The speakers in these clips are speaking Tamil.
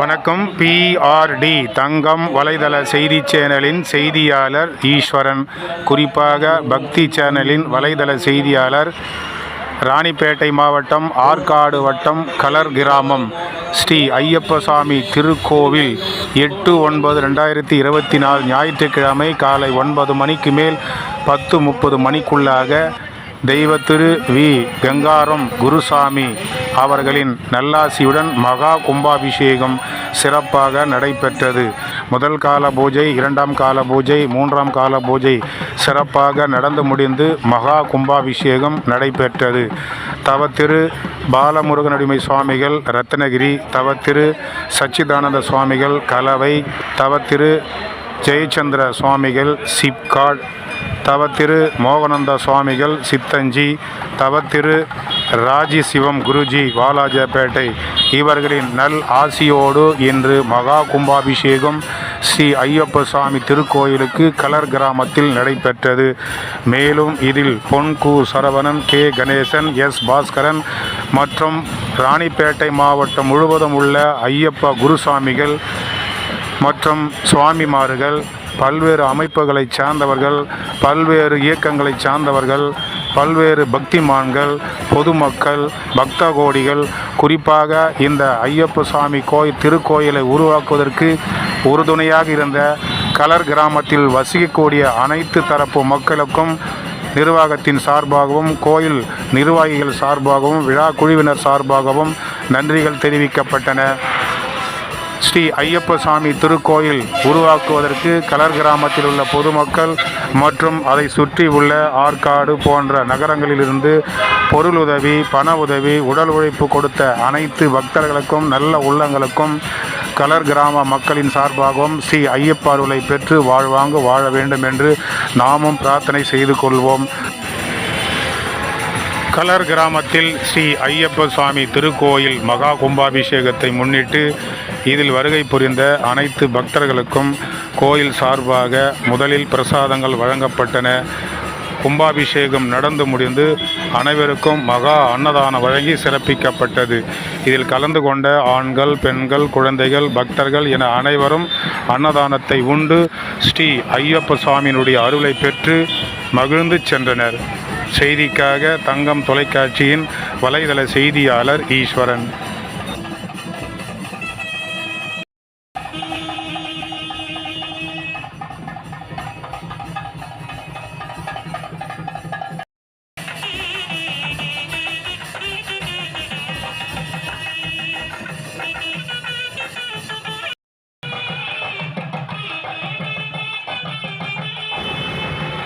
வணக்கம். பிஆர்டி தங்கம் வலைதள செய்தி சேனலின் செய்தியாளர் ஈஸ்வரன். குறிப்பாக பக்தி சேனலின் வலைதள செய்தியாளர் ராணிப்பேட்டை மாவட்டம் ஆற்காடு வட்டம் கலர் கிராமம். ஸ்ரீ ஐயப்பசாமி திருக்கோவில் எட்டு ஒன்பது ரெண்டாயிரத்தி இருபத்தி நாலு ஞாயிற்றுக்கிழமை காலை ஒன்பது மணிக்கு மேல் பத்து முப்பது மணிக்குள்ளாக தெய்வ திரு வி. கங்காரம் குருசாமி அவர்களின் நல்லாசியுடன் மகா கும்பாபிஷேகம் சிறப்பாக நடைபெற்றது. முதல் கால பூஜை இரண்டாம் கால பூஜை மூன்றாம் கால பூஜை சிறப்பாக நடந்து முடிந்து மகா கும்பாபிஷேகம் நடைபெற்றது. தவத்திரு பாலமுருகனடிமை சுவாமிகள் ரத்னகிரி தவத்திரு சச்சிதானந்த சுவாமிகள் கலவை தவத்திரு ஜெயச்சந்திர சுவாமிகள் சிப்காட் தவத்திரு மோகனந்த சுவாமிகள் சித்தஞ்சி தவத்திரு ராஜி சிவம் குருஜி வாலாஜாபேட்டை. இவர்களின் நல் ஆசியோடு இன்று மகா கும்பாபிஷேகம் ஸ்ரீ ஐயப்ப சுவாமி திருக்கோயிலுக்கு கலர் கிராமத்தில் நடைபெற்றது. மேலும் இதில் பொன்கு சரவணன் கே கணேசன் எஸ் பாஸ்கரன் மற்றும் ராணிப்பேட்டை மாவட்டம் முழுவதும் உள்ள ஐயப்ப குருசாமிகள் மற்றும் சுவாமிமார்கள் பல்வேறு அமைப்புகளை சார்ந்தவர்கள் பல்வேறு இயக்கங்களைச் சார்ந்தவர்கள் பல்வேறு பக்திமான்கள் பொதுமக்கள் பக்த கோடிகள் குறிப்பாக இந்த ஐயப்ப சுவாமி கோயில் திருக்கோயிலை உருவாக்குவதற்கு உறுதுணையாக இருந்த கலர் கிராமத்தில் வசிக்கக்கூடிய அனைத்து தரப்பு மக்களுக்கும் நிர்வாகத்தின் சார்பாகவும் கோயில் நிர்வாகிகள் சார்பாகவும் விழா குழுவினர் சார்பாகவும் நன்றிகள் தெரிவிக்கப்பட்டன. ஸ்ரீ ஐயப்ப சாமி திருக்கோயில் உருவாக்குவதற்கு கலர் கிராமத்தில் உள்ள பொதுமக்கள் மற்றும் அதை சுற்றி உள்ள ஆற்காடு போன்ற நகரங்களிலிருந்து பொருள் உதவி பண உதவி உடல் உழைப்பு கொடுத்த அனைத்து பக்தர்களுக்கும் நல்ல உள்ளங்களுக்கும் கலர் கிராம மக்களின் சார்பாகவும் ஸ்ரீ ஐயப்பாருளை பெற்று வாழ்வாங்கு வாழ வேண்டும் என்று நாமும் பிரார்த்தனை செய்து கொள்வோம். கலர் கிராமத்தில் ஸ்ரீ ஐயப்ப சுவாமி திருக்கோயில் மகா கும்பாபிஷேகத்தை முன்னிட்டு இதில் வருகை புரிந்த அனைத்து பக்தர்களுக்கும் கோயில் சார்பாக முதலில் பிரசாதங்கள் வழங்கப்பட்டன. கும்பாபிஷேகம் நடந்து முடிந்து அனைவருக்கும் மகா அன்னதானம் வழங்கி சிறப்பிக்கப்பட்டது. இதில் கலந்து கொண்ட ஆண்கள் பெண்கள் குழந்தைகள் பக்தர்கள் என அனைவரும் அன்னதானத்தை உண்டு ஸ்ரீ ஐயப்ப சுவாமியினுடைய அருளை பெற்று மகிழ்ந்து சென்றனர். செய்திக்காக தங்கம் தொலைக்காட்சியின் வலைதள செய்தியாளர் ஈஸ்வரன்.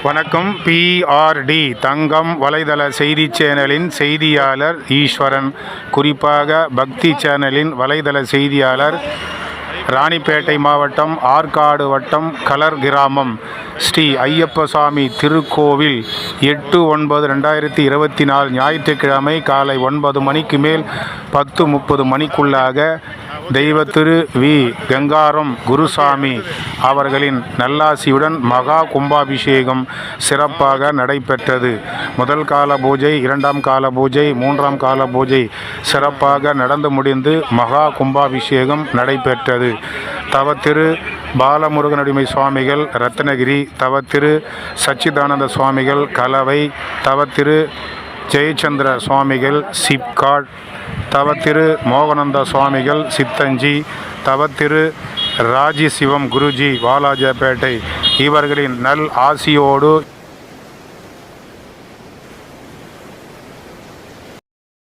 வணக்கம். பிஆர்டி தங்கம் வலைதள செய்தி சேனலின் செய்தியாளர் ஈஸ்வரன். குறிப்பாக பக்தி சேனலின் வலைதள செய்தியாளர் ராணிப்பேட்டை மாவட்டம் ஆற்காடு வட்டம் கலர் கிராமம். ஸ்ரீ ஐயப்பசாமி திருக்கோவில் எட்டு ஒன்பது ரெண்டாயிரத்தி இருபத்தி நாலு ஞாயிற்றுக்கிழமை காலை ஒன்பது மணிக்கு மேல் பத்து முப்பது மணிக்குள்ளாக தெய்வ திரு வி. கங்காரம் குருசாமி அவர்களின் நல்லாசியுடன் மகா கும்பாபிஷேகம் சிறப்பாக நடைபெற்றது. முதல் கால பூஜை இரண்டாம் கால பூஜை மூன்றாம் கால பூஜை சிறப்பாக நடந்து முடிந்து மகா கும்பாபிஷேகம் நடைபெற்றது. தவத்திரு பாலமுருகனடிமை சுவாமிகள் ரத்னகிரி தவத்திரு சச்சிதானந்த சுவாமிகள் கலவை தவத்திரு ஜெயச்சந்திர சுவாமிகள் சிப்காட் தவத்திரு மோகனந்த சுவாமிகள் சித்தஞ்சி தவத்திரு ராஜி சிவம் குருஜி வாலாஜாபேட்டை. இவர்களின் நல் ஆசியோடு